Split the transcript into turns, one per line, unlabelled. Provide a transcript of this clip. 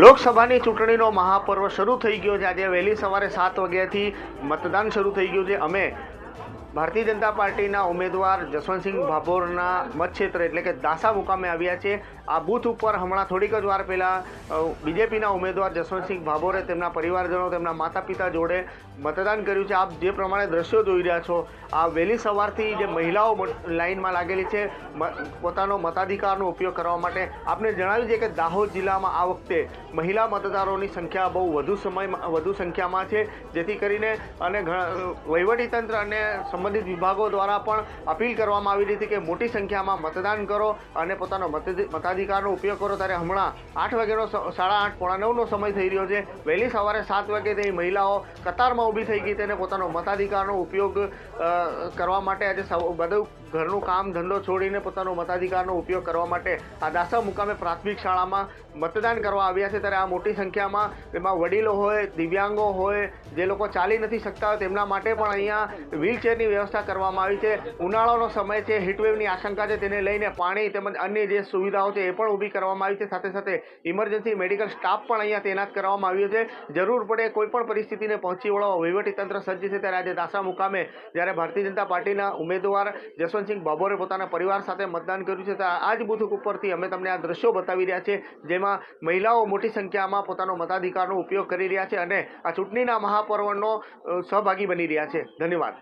લોકસભાની ચૂંટણીનો મહાપર્વ શરૂ થઈ ગયો છે. આજે વહેલી સવારે સાત વાગ્યાથી મતદાન શરૂ થઈ ગયું છે. અમે ભારતીય જનતા પાર્ટીના ઉમેદવાર જસવંતસિંહ ભાભોરના મતક્ષેત્ર એટલે કે દાસા મુકામે આવ્યા છે. આ બૂથ ઉપર હમણાં થોડીક જ વાર પહેલાં બીજેપીના ઉમેદવાર જસવંતસિંહ ભાભોરે તેમના પરિવારજનો, તેમના માતા પિતા જોડે મતદાન કર્યું છે. આપ જે પ્રમાણે દ્રશ્યો જોઈ રહ્યા છો, આ વહેલી સવારથી જે મહિલાઓ લાઇનમાં લાગેલી છે પોતાનો મતાધિકારનો ઉપયોગ કરવા માટે, આપને જણાવ્યું છે કે દાહોદ જિલ્લામાં આ વખતે મહિલા મતદારોની સંખ્યા બહુ વધુ સમય વધુ સંખ્યામાં છે. જેથી કરીને અને વહીવટીતંત્ર અને સંબંધિત વિભાગો દ્વારા પણ અપીલ કરવામાં આવી હતી કે મોટી સંખ્યામાં મતદાન કરો અને પોતાનો મતધિ- મતાધિકારનો ઉપયોગ કરો. ત્યારે હમણાં આઠ વાગ્યાનો સાડા આઠ, પોણા નવનો સમય થઈ રહ્યો છે. વહેલી સવારે સાત વાગે તે મહિલાઓ કતારમાં ઊભી થઈ ગઈ તેને પોતાનો મતાધિકારનો ઉપયોગ કરવા માટે આજે બધું ઘરનું કામ ધંધો છોડીને પોતાનો મતાધિકારનો ઉપયોગ કરવા માટે આ દાસા મુકામે પ્રાથમિક શાળામાં મતદાન કરવા આવ્યા છે ત્યારે આ મોટી સંખ્યામાં એમાં વડીલો હોય, દિવ્યાંગો હોય, જે લોકો ચાલી નથી શકતા હોય તેમના માટે પણ અહીંયા વ્હીલચેરની વ્યવસ્થા કરવામાં આવી છે. ઉનાળાનો સમય છે, હીટવેવની આશંકા છે, તેને લઈને પાણી તેમજ અન્ય જે સુવિધાઓ છે એ પણ ઊભી કરવામાં આવી છે. સાથે સાથે ઇમરજન્સી મેડિકલ સ્ટાફ પણ અહીંયા તૈનાત કરવામાં આવ્યો છે. જરૂર પડે કોઈ પણ પરિસ્થિતિને પહોંચી વળવા વહીવટીતંત્ર સજ્જ છે. ત્યારે આજે દાસા મુકામે જ્યારે ભારતીય જનતા પાર્ટીના ઉમેદવાર જસવંતસિંહ બાબોરે પોતાના પરિવાર સાથે મતદાન કર્યું છે. તો આ જ બુથ ઉપરથી અમે તમને આ દ્રશ્યો બતાવી રહ્યા છે જેમાં મહિલાઓ મોટી સંખ્યામાં પોતાનો મતાધિકારનો ઉપયોગ કરી રહ્યા છે અને આ ચૂંટણીના મહાપર્વનો સહભાગી બની રહ્યા છે. ધન્યવાદ.